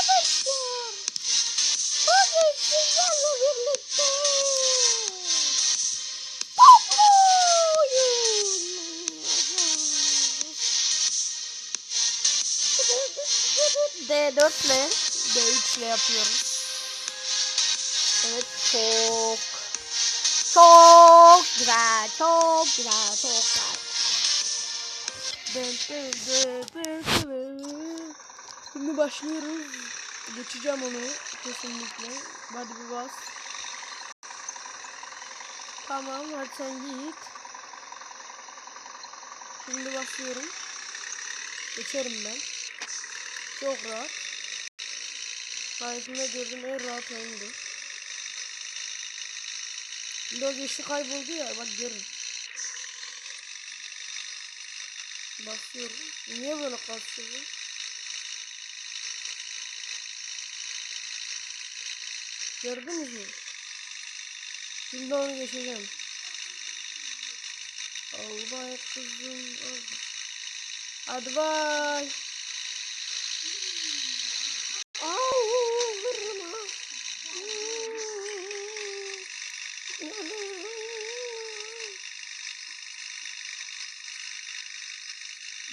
arkadaşlar. Bugün sizlerle birlikte Pablo D4 ile D3 ile yapıyoruz. Evet çok çok güzel çok güzel çok güzel. Şimdi başlıyoruz. Geçeceğim onu kesinlikle. Hadi bir bas. Tamam hadi sen git. Şimdi basıyorum. Geçerim ben. Çok rahat. Hayatımda gördüğüm en rahat oyundu. O geçti kayboldu ya bak görün. Basıyorum. Niye böyle kasıyor? Gördünüz mü? Şimdi onu geçeceğim. Al bay kızım. Hadi bay.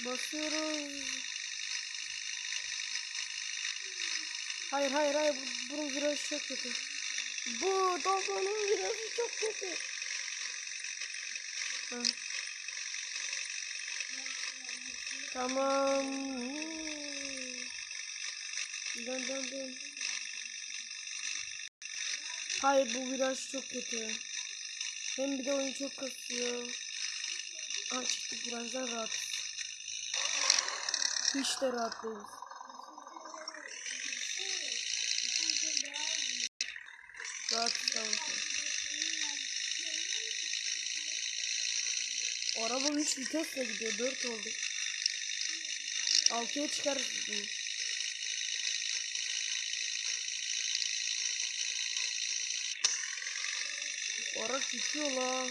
Basıyoruz. Hayır hayır hayır bu, bunun virajı çok kötü. Bu doblanın virajı çok kötü. Ha. Tamam. Dön dön dön. Hayır bu viraj çok kötü. Hem bir de oyun çok kasıyor. Aa çıktık virajdan rahat. Hiç de rahat değiliz. Araba 3 vitesle gidiyor. 4 oldu. 6'ya çıkarız. O ara tutuyor la.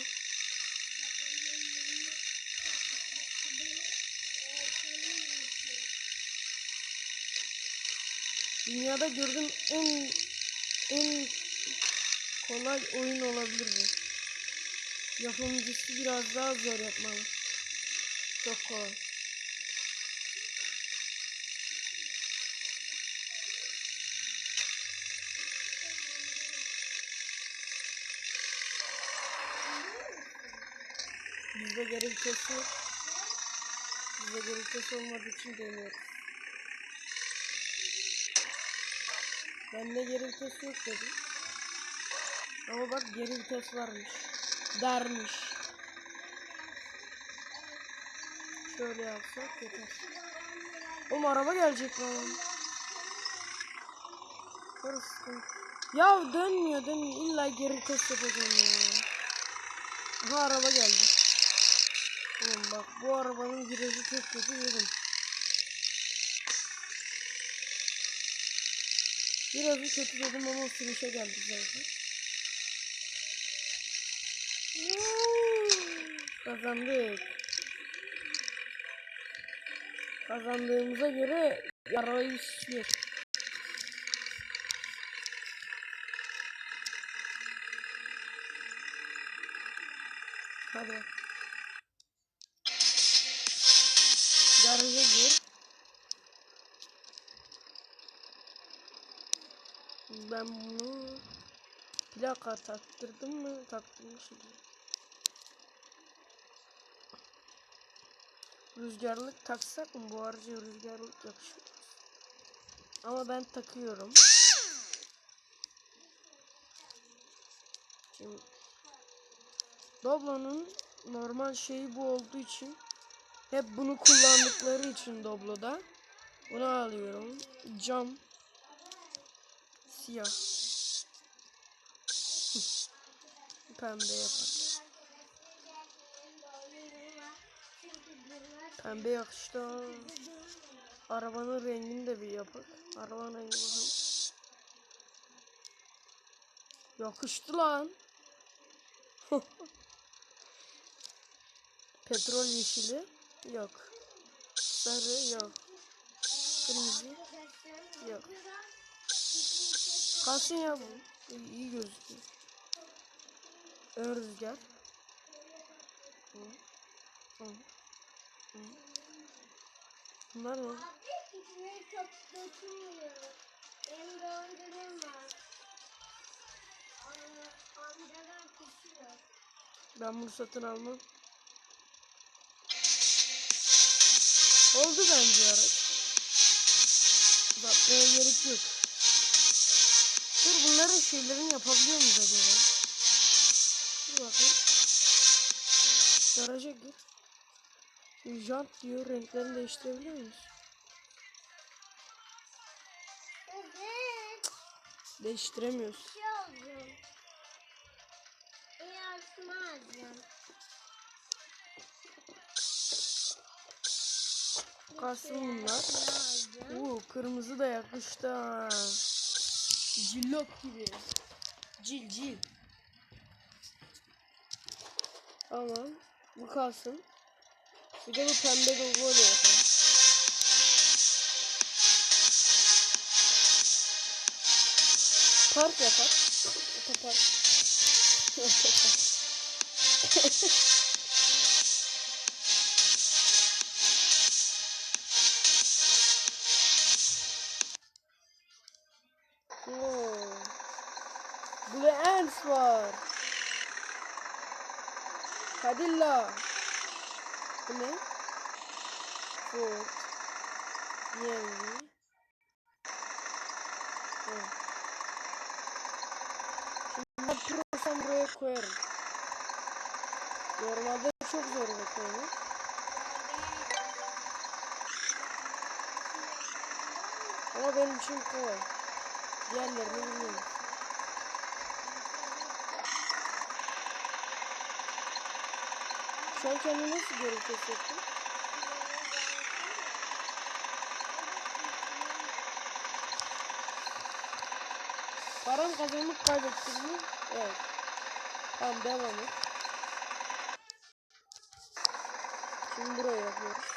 Dünyada gördüğüm en en kolay oyun olabilir bu. Yapımcısı biraz daha zor yapmalı. Çok kolay. Bizde geri vites yok. Bizde geri vites olmadığı için deniyoruz. Bende geri vites yok dedim. Ama bak geri vites varmış. Dermiş. Şöyle yapsak yeter. Oğlum araba gelecek lan. Sıkıntı. Ya dönmüyor dönmüyor. İlla geri vites yapacağım ya. Aha araba geldi. Oğlum bak bu arabanın virajı çok kötü yedim. Birazı kötü dedim ama finish'e geldi zaten. Kazandık. Kazandığımıza göre yarayı işliyor. Hadi. Garaja gir. Ben bunu plaka taktırdım mı? Taktırmışım. Rüzgarlık taksak mı? Bu aracıya rüzgarlık yakışmaz. Ama ben takıyorum. Şimdi Doblo'nun normal şeyi bu olduğu için hep bunu kullandıkları için Doblo'da bunu alıyorum. Cam siyah pembe yapar. Pembe yakıştı. Arabanın rengini de bir yapar. Arabanın rengi bakalım. Yakıştı lan. Petrol yeşili yok. Sarı yok. Kırmızı. Yok. Kalsın ya bu. İyi, iyi gözüküyor. Ön rüzgar. Hı. Hı. Bunlar ne? Abi içine çok dökülmüyor. Benim döndürüm var. Ama amcadan kişiyor. Ben bunu satın almam. Oldu bence araç. Uzatmaya gerek yok. Dur bunların şeylerini yapabiliyor muyuz acaba? Dur bakayım. Garaja gir. Jant diyor renklerini değiştirebiliyor muyuz? Değiştiremiyoruz. Şey. Kalsın bunlar. Oo kırmızı da yakıştı ha. Cillop gibi. Cil cil. Tamam. Bu kalsın. Bir de bu pembe logo da yapalım. Park yapar. Otopark. Otopark. Oo. Blue Ants var. Kadilla. Bu ne? Ford. Yeni. Evet. Şimdi prosam buraya koyarım. Normalde çok zor bakıyorum. Ama benim için kolay. Diğerlerini bilmiyorum. Şu an kendimi nasıl görüntü hissettin? Param kazanıp kaybettin mi? Evet. Tamam devam et. Şimdi buraya yapıyoruz.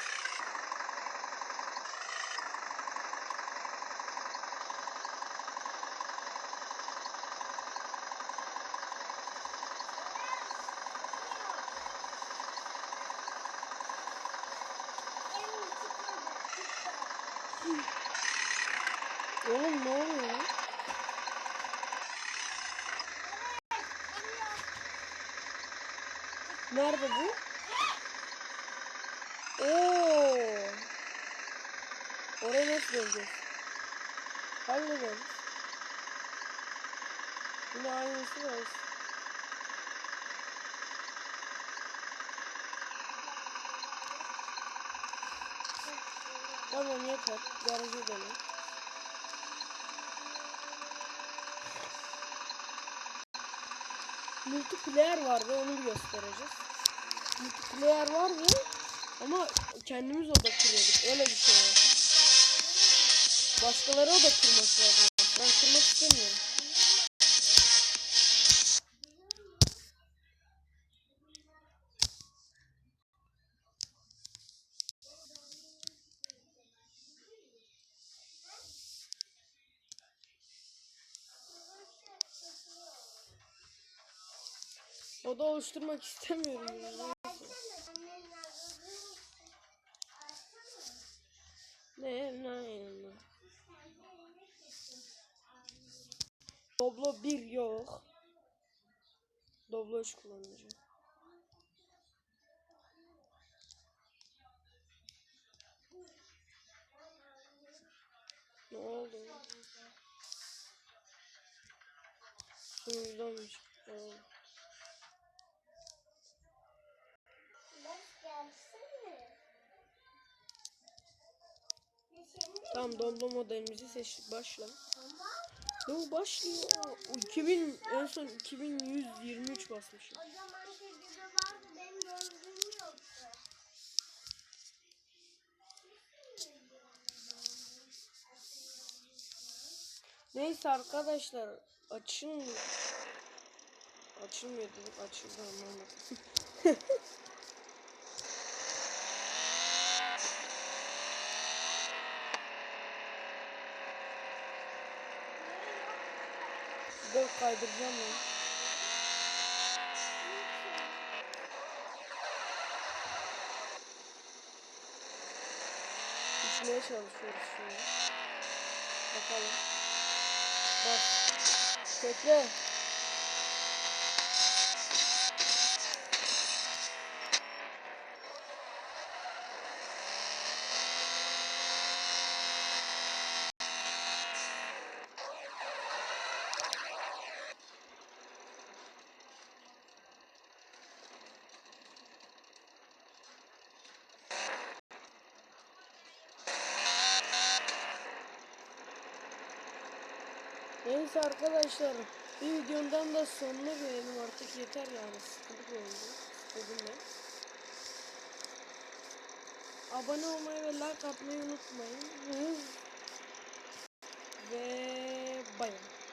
Oğlum ne oluyor? Nerede bu? Oo. Oraya nasıl döneceğiz? Hallederiz. Yine aynısı var. Tamam yeter. Garaja dönelim. Multiplayer vardı onu göstereceğiz. Multiplayer vardı ama kendimiz oda kuruyorduk. Öyle bir şey. Başkaları oda kurması lazım. Ben kurmak istemiyorum. Oda oluşturmak istemiyorum ya. Ne ne ne. Doblo 1 yok. Doblo 3 kullanacağım. Ne oldu? Suyundan mı çıktı? Tamam Doblo modelimizi seçtik. Başla. Yo başlıyor. O 2000 en son 2123 basmışım. O vardı benim yoktu. Neyse arkadaşlar açılmıyor. Açılmıyor dedim. Açıldı anlamadım. Bol kaydıracağım ya. Uçmaya çalışıyoruz şimdi. Bakalım. Bak. Tekle. Neyse arkadaşlar. Bir videomdan da sonuna gelelim artık yeter yani. Sıkıldık oldu. Sıkıldım ben. Abone olmayı ve like atmayı unutmayın. Ve.